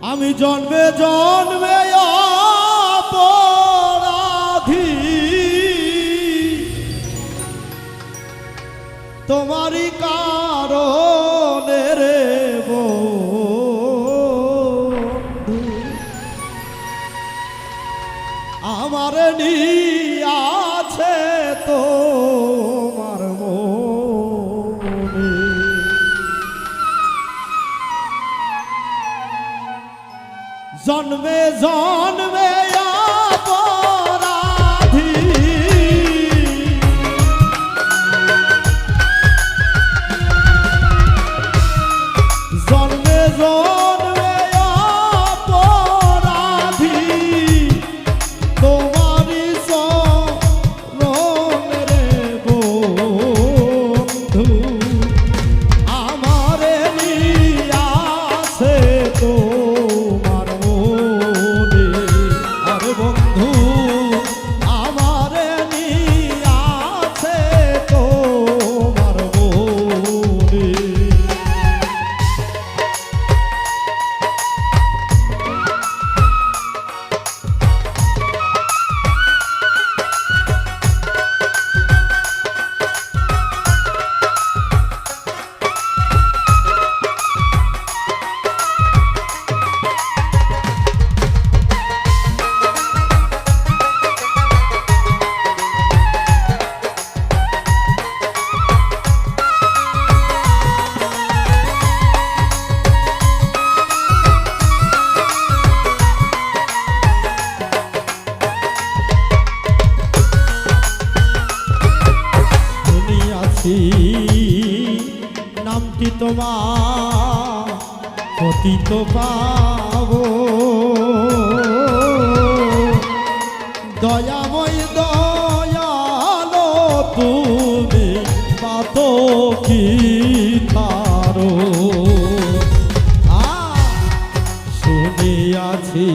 আমি জন্মে জন্মে অপরাধী। তোমারই কারণে রে বন্ধু আমার আছে জন্মে জন্মে ধু তোমার পতিত পাব। দয়াময় দয়ালো তুমি পাত কি তারো? শুনিয়াছি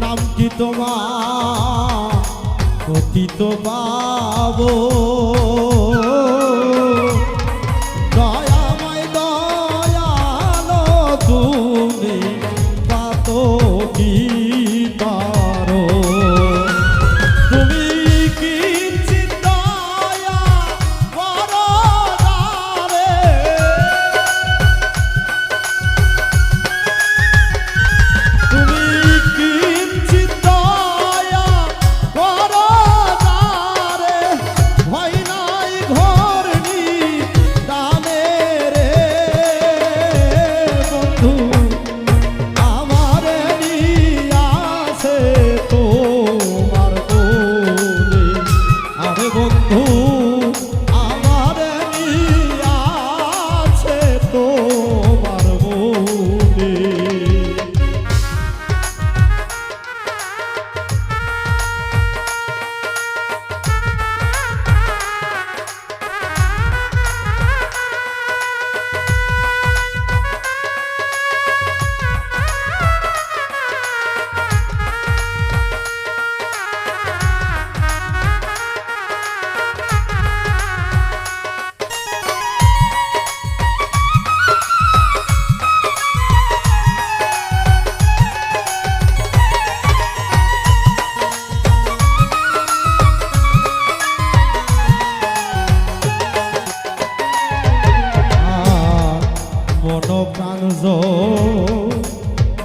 নামটি তোমার পতিত পাব?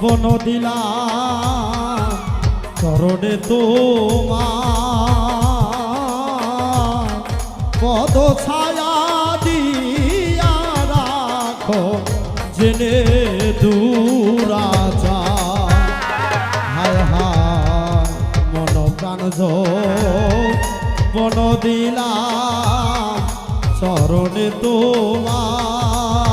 বন দিলা। চরণে তোমার পদ ছায়া দিয়া রাখো, জেনে দূরাজা। হায় হায়, মন প্রাণ বন দিলা, চরণে তোমার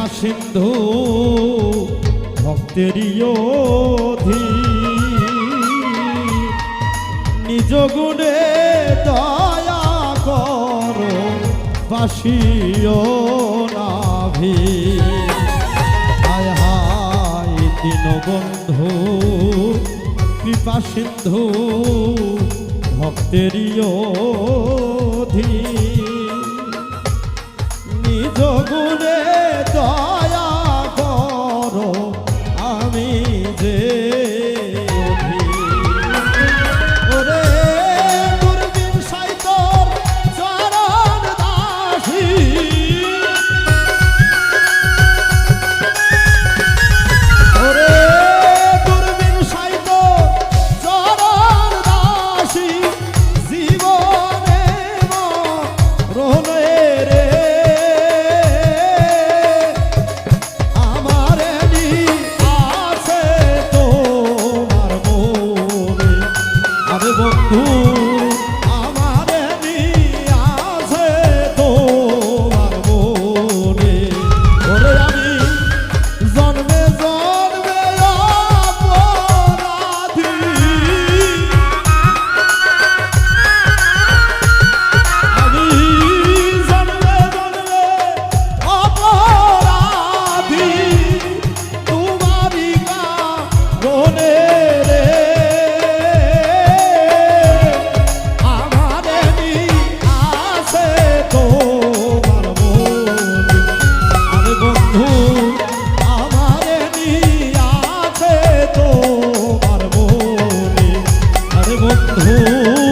করুণা সিন্ধু ভক্তের নিজ গুণে দয়া কর, বাসিও নাভি হায় হায় দীনবন্ধু কৃপা সিন্ধু ভক্তের ধী নিজ গুণে বন্ধু